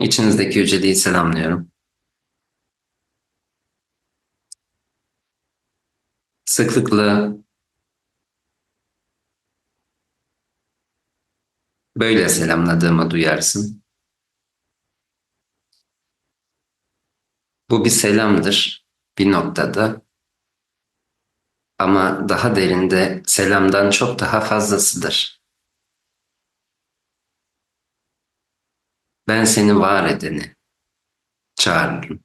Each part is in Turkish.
İçinizdeki yüceliği selamlıyorum. Sıklıkla böyle selamladığımı duyarsın. Bu bir selamdır bir noktada. Ama daha derinde selamdan çok daha fazlasıdır. Ben seni var edeni çağırırım.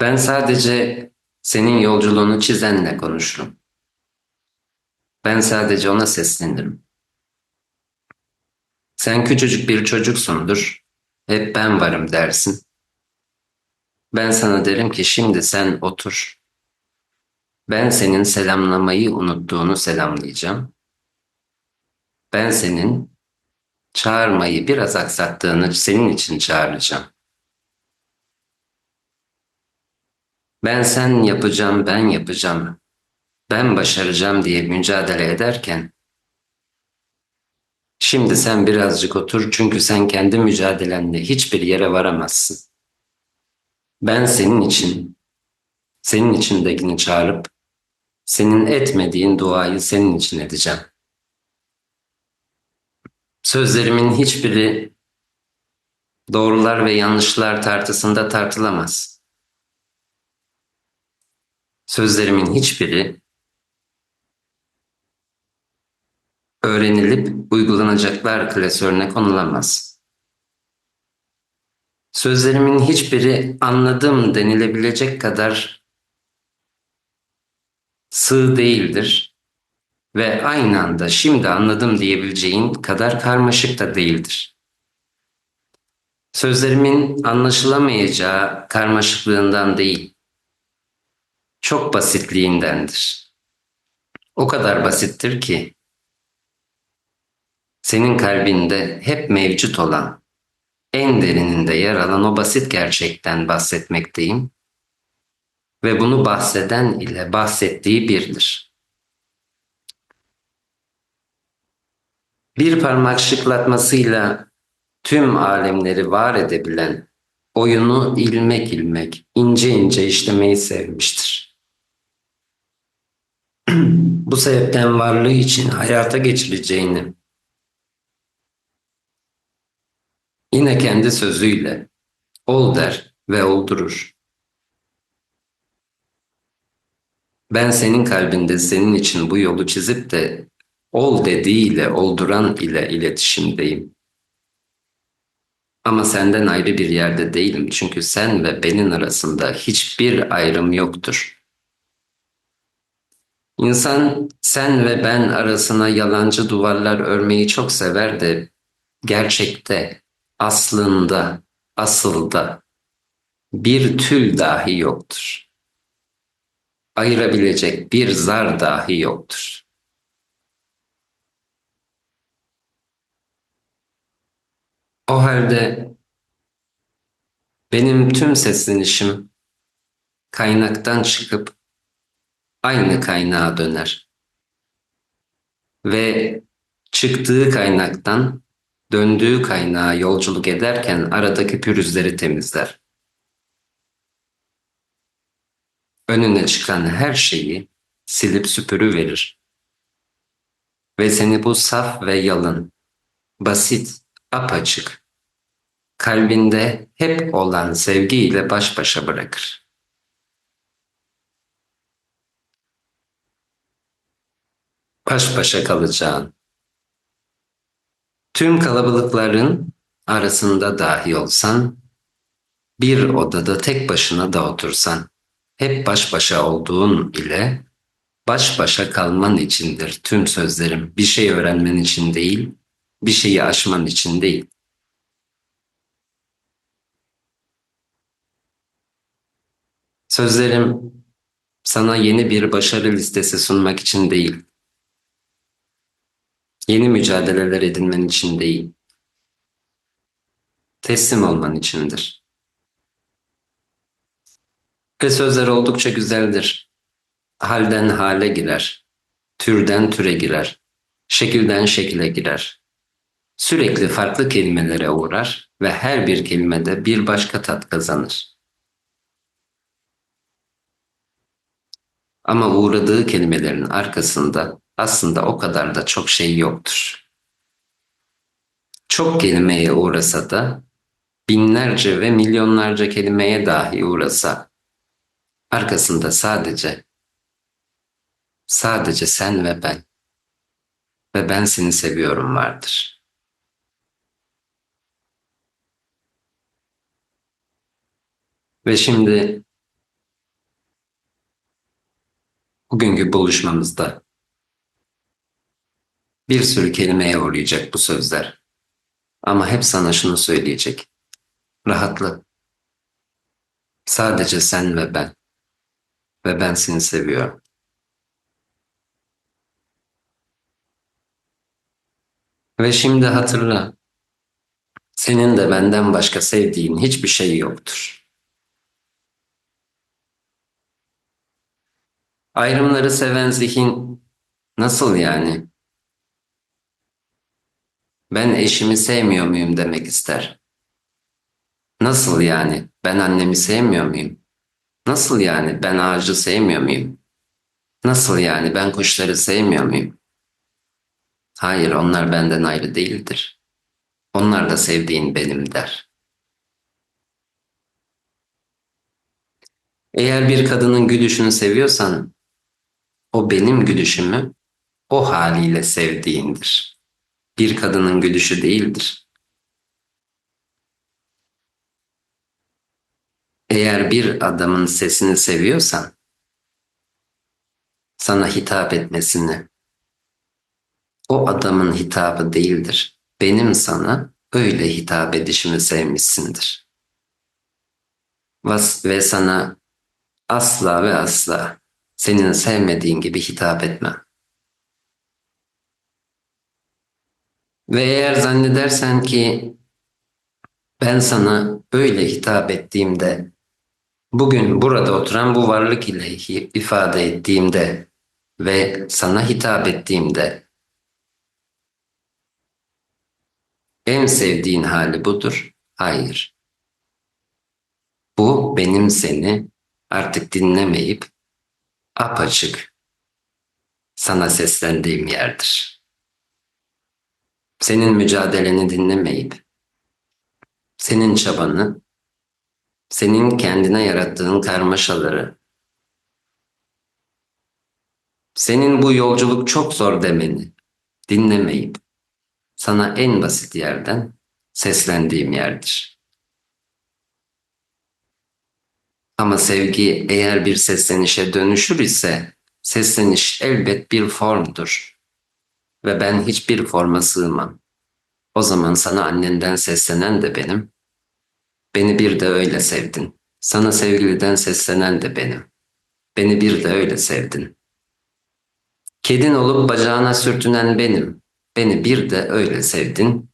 Ben sadece senin yolculuğunu çizenle konuşurum. Ben sadece ona seslenirim. Sen küçücük bir çocuksundur. Hep ben varım dersin. Ben sana derim ki şimdi sen otur. Ben senin selamlamayı unuttuğunu selamlayacağım. Ben senin çağırmayı biraz aksattığını senin için çağıracağım. Ben sen yapacağım, ben yapacağım, ben başaracağım diye mücadele ederken şimdi sen birazcık otur çünkü sen kendi mücadelenle hiçbir yere varamazsın. Ben senin için, senin içindekini çağırıp senin etmediğin duayı senin için edeceğim. Sözlerimin hiçbiri doğrular ve yanlışlar tartısında tartılamaz. Sözlerimin hiçbiri öğrenilip uygulanacaklar klasörüne konulamaz. Sözlerimin hiçbiri anladım denilebilecek kadar sığ değildir ve aynı anda şimdi anladım diyebileceğin kadar karmaşık da değildir. Sözlerimin anlaşılamayacağı karmaşıklığından değil, çok basitliğindendir. O kadar basittir ki senin kalbinde hep mevcut olan, en derininde yer alan o basit gerçekten bahsetmekteyim ve bunu bahseden ile bahsettiği birdir. Bir parmak şıklatmasıyla tüm alemleri var edebilen oyunu ilmek ilmek, ince ince işlemeyi sevmiştir. Bu sebepten varlığı için hayata geçireceğini yine kendi sözüyle ol der ve oldurur. Ben senin kalbinde senin için bu yolu çizip de ol dediğiyle olduran ile iletişimdeyim. Ama senden ayrı bir yerde değilim çünkü sen ve benim arasında hiçbir ayrım yoktur. İnsan sen ve ben arasına yalancı duvarlar örmeyi çok sever de gerçekte, aslında, asılda bir tül dahi yoktur. Ayırabilecek bir zar dahi yoktur. O halde benim tüm seslenişim kaynaktan çıkıp aynı kaynağa döner. Ve çıktığı kaynaktan döndüğü kaynağa yolculuk ederken aradaki pürüzleri temizler. Önüne çıkan her şeyi silip süpürü verir. Ve seni bu saf ve yalın, basit, apaçık, kalbinde hep olan sevgiyle baş başa bırakır. Baş başa kalacağın, tüm kalabalıkların arasında dahi olsan, bir odada tek başına da otursan, hep baş başa olduğun ile baş başa kalman içindir tüm sözlerim. Bir şey öğrenmen için değil, bir şeyi aşman için değil. Sözlerim sana yeni bir başarı listesi sunmak için değil. Yeni mücadeleler edinmen için değil. Teslim olman içindir. Ve sözler oldukça güzeldir. Halden hale girer. Türden türe girer. Şekilden şekile girer. Sürekli farklı kelimelere uğrar ve her bir kelimede bir başka tat kazanır. Ama uğradığı kelimelerin arkasında aslında o kadar da çok şey yoktur. Çok kelimeye uğrasa da binlerce ve milyonlarca kelimeye dahi uğrasa arkasında sadece sadece sen ve ben ve ben seni seviyorum vardır. Ve şimdi bugünkü buluşmamızda bir sürü kelimeye uğrayacak bu sözler. Ama hep sana şunu söyleyecek. Rahatla. Sadece sen ve ben. Ve ben seni seviyorum. Ve şimdi hatırla. Senin de benden başka sevdiğin hiçbir şey yoktur. Ayrımları seven zihin nasıl yani? Ben eşimi sevmiyor muyum demek ister. Nasıl yani? Ben annemi sevmiyor muyum? Nasıl yani? Ben ağacı sevmiyor muyum? Nasıl yani? Ben kuşları sevmiyor muyum? Hayır, onlar benden ayrı değildir. Onlar da sevdiğin benim der. Eğer bir kadının gülüşünü seviyorsan, o benim gülüşümü o haliyle sevdiğindir. Bir kadının gülüşü değildir. Eğer bir adamın sesini seviyorsan, sana hitap etmesini, o adamın hitabı değildir. Benim sana öyle hitap edişimi sevmişsindir. Ve sana asla ve asla senin sevmediğin gibi hitap etmem. Ve eğer zannedersen ki ben sana öyle hitap ettiğimde, bugün burada oturan bu varlık ile ifade ettiğimde ve sana hitap ettiğimde en sevdiğin hali budur. Hayır. Bu benim seni artık dinlemeyip apaçık sana seslendiğim yerdir. Senin mücadeleni dinlemeyip, senin çabanı, senin kendine yarattığın karmaşaları, senin bu yolculuk çok zor demeni dinlemeyip, sana en basit yerden seslendiğim yerdir. Ama sevgi eğer bir seslenişe dönüşür ise sesleniş elbet bir formdur. Ve ben hiçbir forma sığmam. O zaman sana annenden seslenen de benim. Beni bir de öyle sevdin. Sana sevgiliden seslenen de benim. Beni bir de öyle sevdin. Kedin olup bacağına sürtünen benim. Beni bir de öyle sevdin.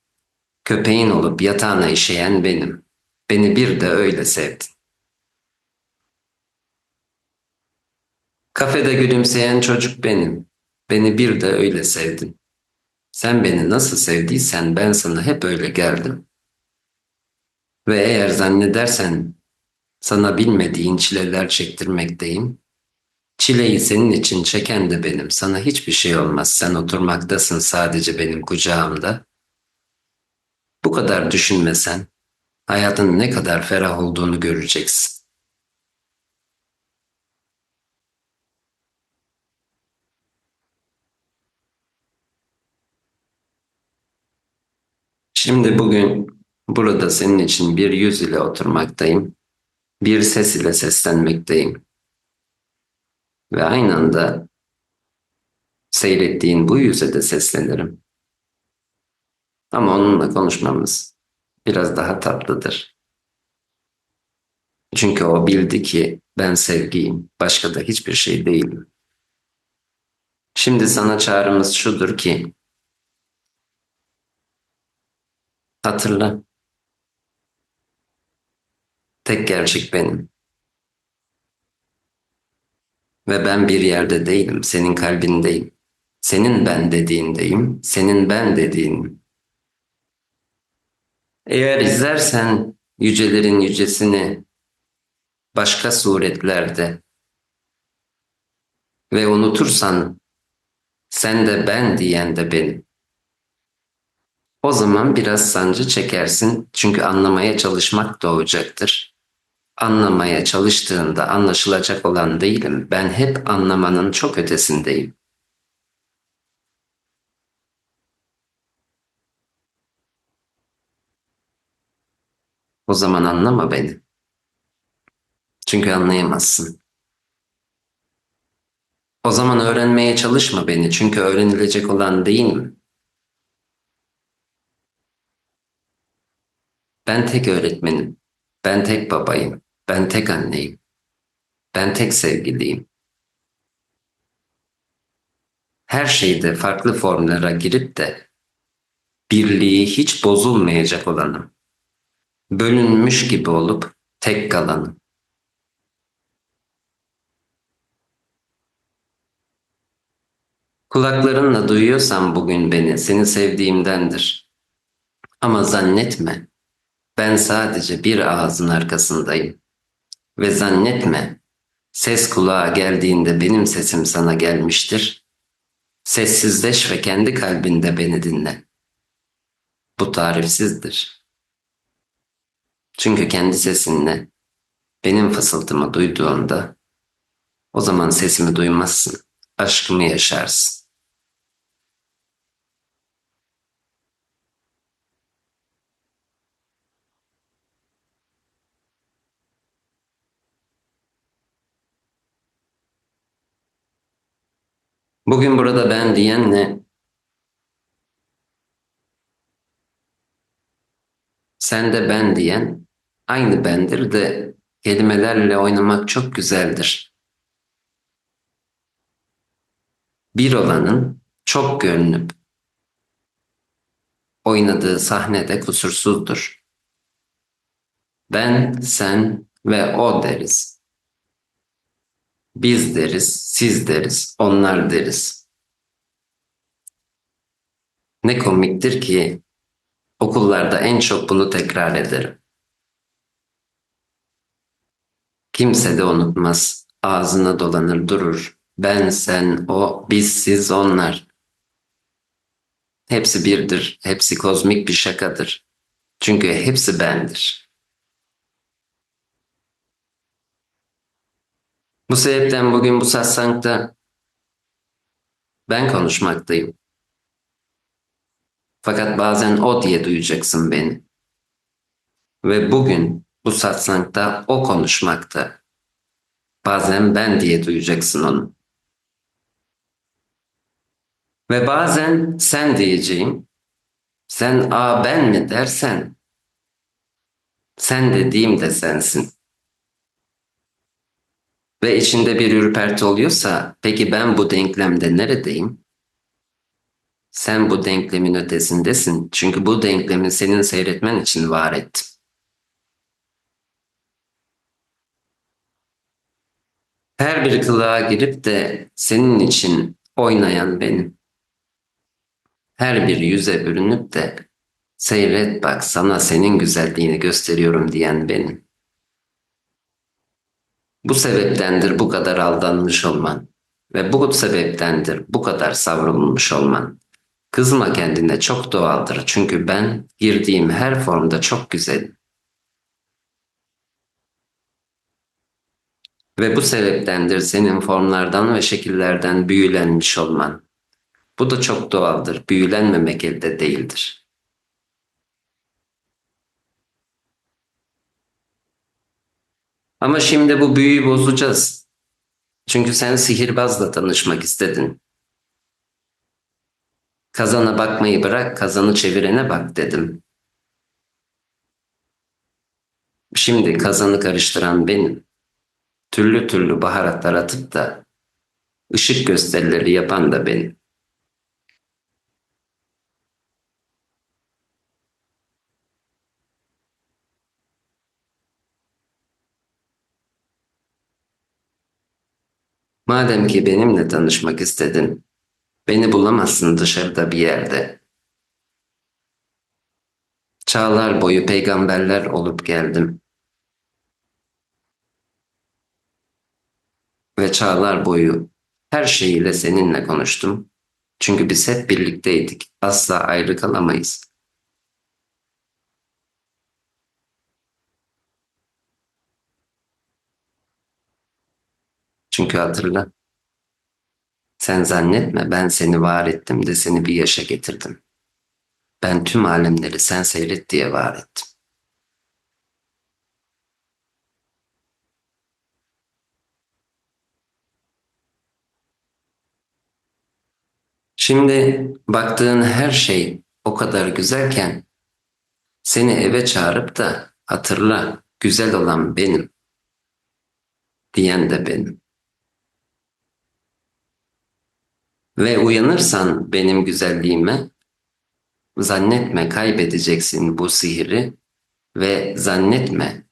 Köpeğin olup yatağına işeyen benim. Beni bir de öyle sevdin. Kafede gülümseyen çocuk benim. Beni bir de öyle sevdin. Sen beni nasıl sevdiysen ben sana hep öyle geldim. Ve eğer zannedersen sana bilmediğin çileler çektirmekteyim, çileyi senin için çeken de benim. Sana hiçbir şey olmaz. Sen oturmaktasın sadece benim kucağımda. Bu kadar düşünmesen hayatın ne kadar ferah olduğunu göreceksin. Şimdi bugün burada senin için bir yüz ile oturmaktayım. Bir ses ile seslenmekteyim. Ve aynı anda seyrettiğin bu yüze de seslenirim. Ama onunla konuşmamız biraz daha tatlıdır. Çünkü o bildi ki ben sevgiyim, başka da hiçbir şey değilim. Şimdi sana çağrımız şudur ki Hatırla. Tek gerçek benim. Ve ben bir yerde değilim, senin kalbindeyim. Senin ben dediğindeyim, senin ben dediğin. Eğer izlersen yücelerin yücesini başka suretlerde ve unutursan sen de ben diyen de benim. O zaman biraz sancı çekersin çünkü anlamaya çalışmak doğacaktır. Anlamaya çalıştığında anlaşılacak olan değilim. Ben hep anlamanın çok ötesindeyim. O zaman anlama beni. Çünkü anlayamazsın. O zaman öğrenmeye çalışma beni çünkü öğrenilecek olan değilim. Ben tek öğretmenim. Ben tek babayım. Ben tek anneyim. Ben tek sevgiliyim. Her şeyde farklı formlara girip de birliği hiç bozulmayacak olanım. Bölünmüş gibi olup tek kalanım. Kulaklarınla duyuyorsan bugün beni, seni sevdiğimdendir. Ama zannetme, ben sadece bir ağzın arkasındayım. Ve zannetme, ses kulağa geldiğinde benim sesim sana gelmiştir. Sessizleş ve kendi kalbinde beni dinle. Bu tarifsizdir. Çünkü kendi sesinle benim fısıltımı duyduğunda o zaman sesimi duymazsın, aşkımı yaşarsın. Bugün burada ben diyenle sen de ben diyen aynı bendir de kelimelerle oynamak çok güzeldir. Bir olanın çok görünüp oynadığı sahnede kusursuzdur. Ben, sen ve o deriz. Biz deriz, siz deriz, onlar deriz. Ne komiktir ki okullarda en çok bunu tekrar ederim. Kimse de unutmaz, ağzına dolanır durur. Ben, sen, o, biz, siz, onlar. Hepsi birdir, hepsi kozmik bir şakadır. Çünkü hepsi bendir.'' Bu sebepten bugün bu satsangda ben konuşmaktayım. Fakat bazen o diye duyacaksın beni. Ve bugün bu satsangda o konuşmakta. Bazen ben diye duyacaksın onu. Ve bazen sen diyeceğim. Sen a ben mi dersen sen dediğim de sensin ve içinde bir ürperti oluyorsa peki ben bu denklemde neredeyim? Sen bu denklemin ötesindesin çünkü bu denklemi senin seyretmen için var ettim. Her bir kılığa girip de senin için oynayan benim. Her bir yüze bürünüp de seyret bak sana senin güzelliğini gösteriyorum diyen benim. Bu sebeptendir bu kadar aldanmış olman ve bu sebeptendir bu kadar savrulmuş olman. Kızma kendine çok doğaldır çünkü ben girdiğim her formda çok güzelim. Ve bu sebeptendir senin formlardan ve şekillerden büyülenmiş olman. Bu da çok doğaldır. Büyülenmemek elde değildir. Ama şimdi bu büyüyü bozacağız. Çünkü sen sihirbazla tanışmak istedin. Kazana bakmayı bırak, kazanı çevirene bak dedim. Şimdi kazanı karıştıran benim. Türlü türlü baharatlar atıp da ışık gösterileri yapan da benim. Madem ki benimle tanışmak istedin, beni bulamazsın dışarıda bir yerde. Çağlar boyu peygamberler olup geldim. Ve çağlar boyu her şeyiyle seninle konuştum. Çünkü biz hep birlikteydik. Asla ayrı kalamayız. Çünkü hatırla. Sen zannetme ben seni var ettim de seni bir yaşa getirdim. Ben tüm alemleri sen seyret diye var ettim. Şimdi baktığın her şey o kadar güzelken seni eve çağırıp da hatırla güzel olan benim diyen de benim. Ve uyanırsan benim güzelliğime zannetme kaybedeceksin bu sihri ve zannetme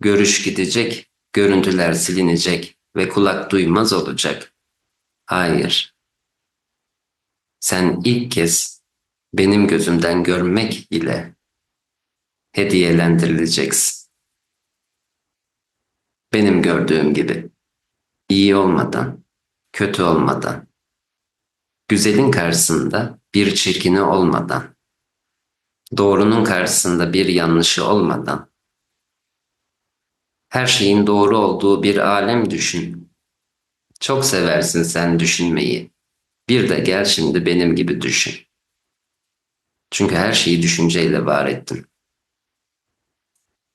görüş gidecek, görüntüler silinecek ve kulak duymaz olacak. Hayır. Sen ilk kez benim gözümden görmek ile hediyelendirileceksin. Benim gördüğüm gibi. iyi olmadan, kötü olmadan, güzelin karşısında bir çirkini olmadan, doğrunun karşısında bir yanlışı olmadan, her şeyin doğru olduğu bir alem düşün. Çok seversin sen düşünmeyi. Bir de gel şimdi benim gibi düşün. Çünkü her şeyi düşünceyle var ettim.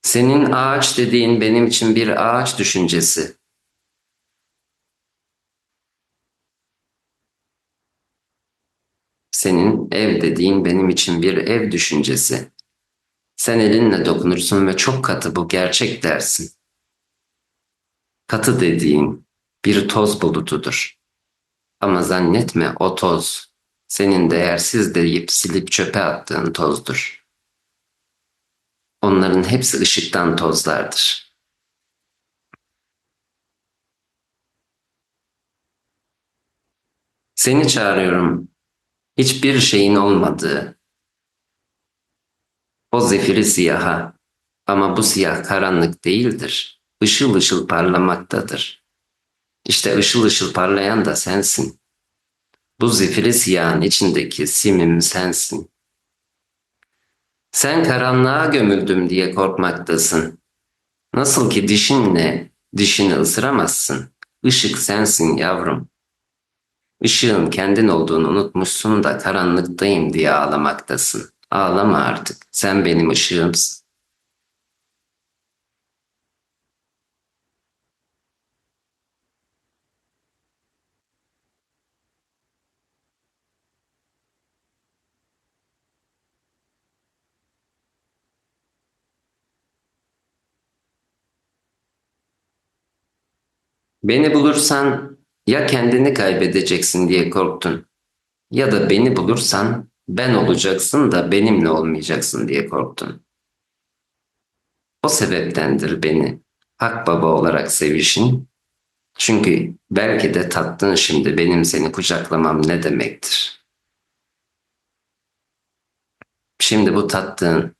Senin ağaç dediğin benim için bir ağaç düşüncesi. Senin ev dediğin benim için bir ev düşüncesi. Sen elinle dokunursun ve çok katı bu gerçek dersin. Katı dediğin bir toz bulutudur. Ama zannetme o toz senin değersiz deyip silip çöpe attığın tozdur. Onların hepsi ışıktan tozlardır. Seni çağırıyorum. Hiçbir şeyin olmadığı. O zifiri siyaha. Ama bu siyah karanlık değildir. Işıl ışıl parlamaktadır. İşte ışıl ışıl parlayan da sensin. Bu zifiri siyahın içindeki simim sensin. Sen karanlığa gömüldüm diye korkmaktasın. Nasıl ki dişinle dişini ısıramazsın. Işık sensin yavrum. Işığın kendin olduğunu unutmuşsun da karanlıktayım diye ağlamaktasın. Ağlama artık. Sen benim ışığımsın. Beni bulursan ya kendini kaybedeceksin diye korktun ya da beni bulursan ben olacaksın da benimle olmayacaksın diye korktun. O sebeptendir beni Hak Baba olarak sevişin. Çünkü belki de tattın şimdi benim seni kucaklamam ne demektir. Şimdi bu tattığın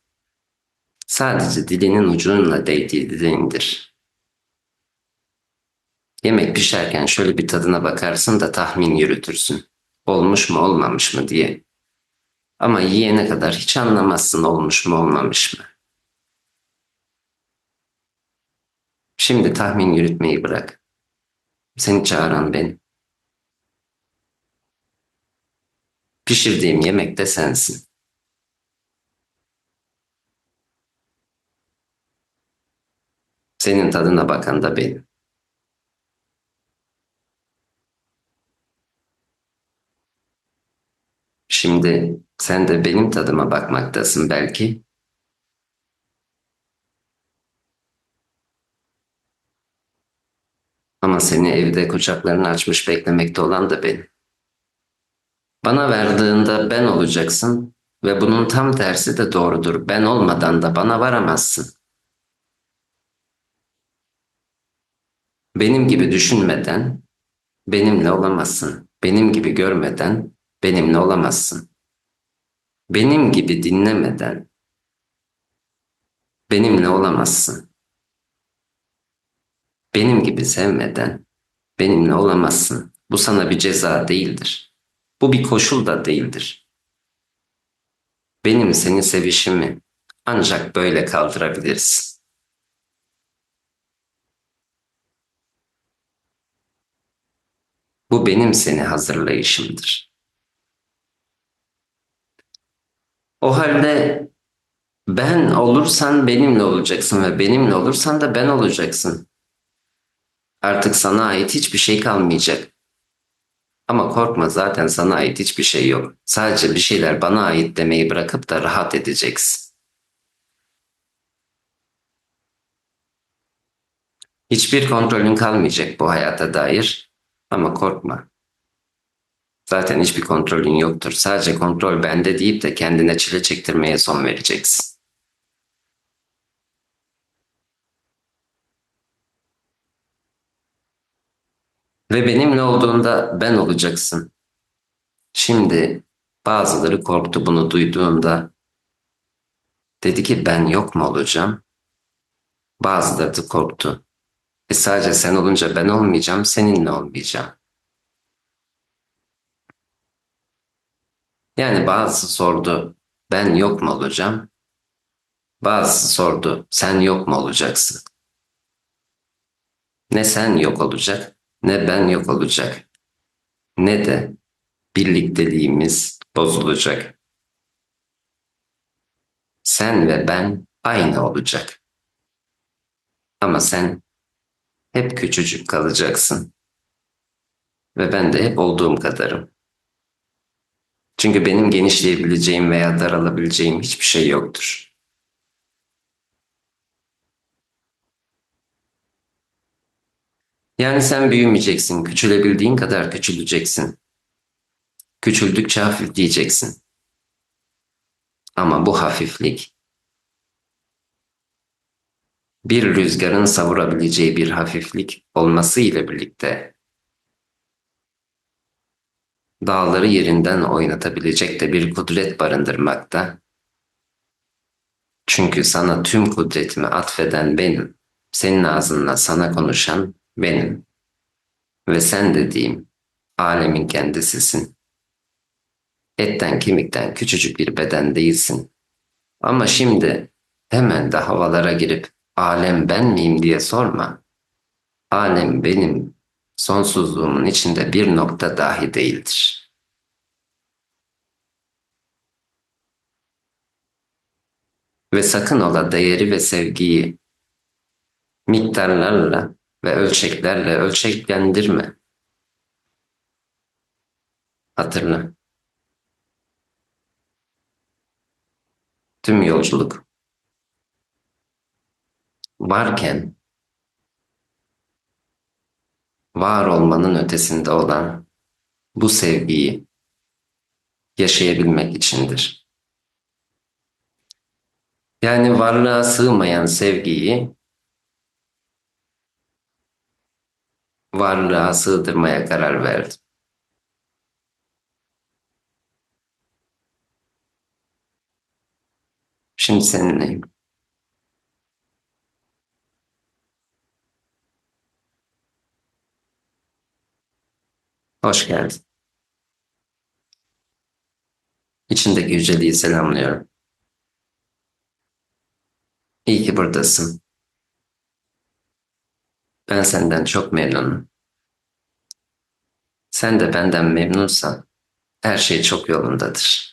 sadece dilinin ucunla değdiği dilindir. Yemek pişerken şöyle bir tadına bakarsın da tahmin yürütürsün. Olmuş mu olmamış mı diye. Ama yiyene kadar hiç anlamazsın olmuş mu olmamış mı. Şimdi tahmin yürütmeyi bırak. Seni çağıran ben. Pişirdiğim yemek de sensin. Senin tadına bakan da benim. Şimdi sen de benim tadıma bakmaktasın belki. Ama seni evde kucaklarını açmış beklemekte olan da benim. Bana verdiğinde ben olacaksın ve bunun tam tersi de doğrudur. Ben olmadan da bana varamazsın. Benim gibi düşünmeden benimle olamazsın. Benim gibi görmeden benimle olamazsın. Benim gibi dinlemeden Benimle olamazsın. Benim gibi sevmeden benimle olamazsın. Bu sana bir ceza değildir. Bu bir koşul da değildir. Benim seni sevişimi ancak böyle kaldırabiliriz. Bu benim seni hazırlayışımdır. O halde ben olursan benimle olacaksın ve benimle olursan da ben olacaksın. Artık sana ait hiçbir şey kalmayacak. Ama korkma zaten sana ait hiçbir şey yok. Sadece bir şeyler bana ait demeyi bırakıp da rahat edeceksin. Hiçbir kontrolün kalmayacak bu hayata dair ama korkma. Zaten hiçbir kontrolün yoktur. Sadece kontrol bende deyip de kendine çile çektirmeye son vereceksin. Ve benimle olduğunda ben olacaksın. Şimdi bazıları korktu bunu duyduğunda. Dedi ki ben yok mu olacağım? Bazıları da korktu. E sadece sen olunca ben olmayacağım, seninle olmayacağım. Yani bazısı sordu ben yok mu olacağım? Bazısı sordu sen yok mu olacaksın? Ne sen yok olacak ne ben yok olacak. Ne de birlikteliğimiz bozulacak. Sen ve ben aynı olacak. Ama sen hep küçücük kalacaksın. Ve ben de hep olduğum kadarım. Çünkü benim genişleyebileceğim veya daralabileceğim hiçbir şey yoktur. Yani sen büyümeyeceksin, küçülebildiğin kadar küçüleceksin. Küçüldükçe hafifleyeceksin. Ama bu hafiflik bir rüzgarın savurabileceği bir hafiflik olması ile birlikte dağları yerinden oynatabilecek de bir kudret barındırmakta. Çünkü sana tüm kudretimi atfeden benim, senin ağzınla sana konuşan benim ve sen dediğim alemin kendisisin. Etten kemikten küçücük bir beden değilsin. Ama şimdi hemen de havalara girip alem ben miyim diye sorma. Alem benim sonsuzluğumun içinde bir nokta dahi değildir. Ve sakın ola değeri ve sevgiyi miktarlarla ve ölçeklerle ölçeklendirme. Hatırla. Tüm yolculuk varken var olmanın ötesinde olan bu sevgiyi yaşayabilmek içindir. Yani varlığa sığmayan sevgiyi varlığa sığdırmaya karar verdim. Şimdi seninleyim. Hoş geldin. İçindeki yüceliği selamlıyorum. İyi ki buradasın. Ben senden çok memnunum. Sen de benden memnunsan her şey çok yolundadır.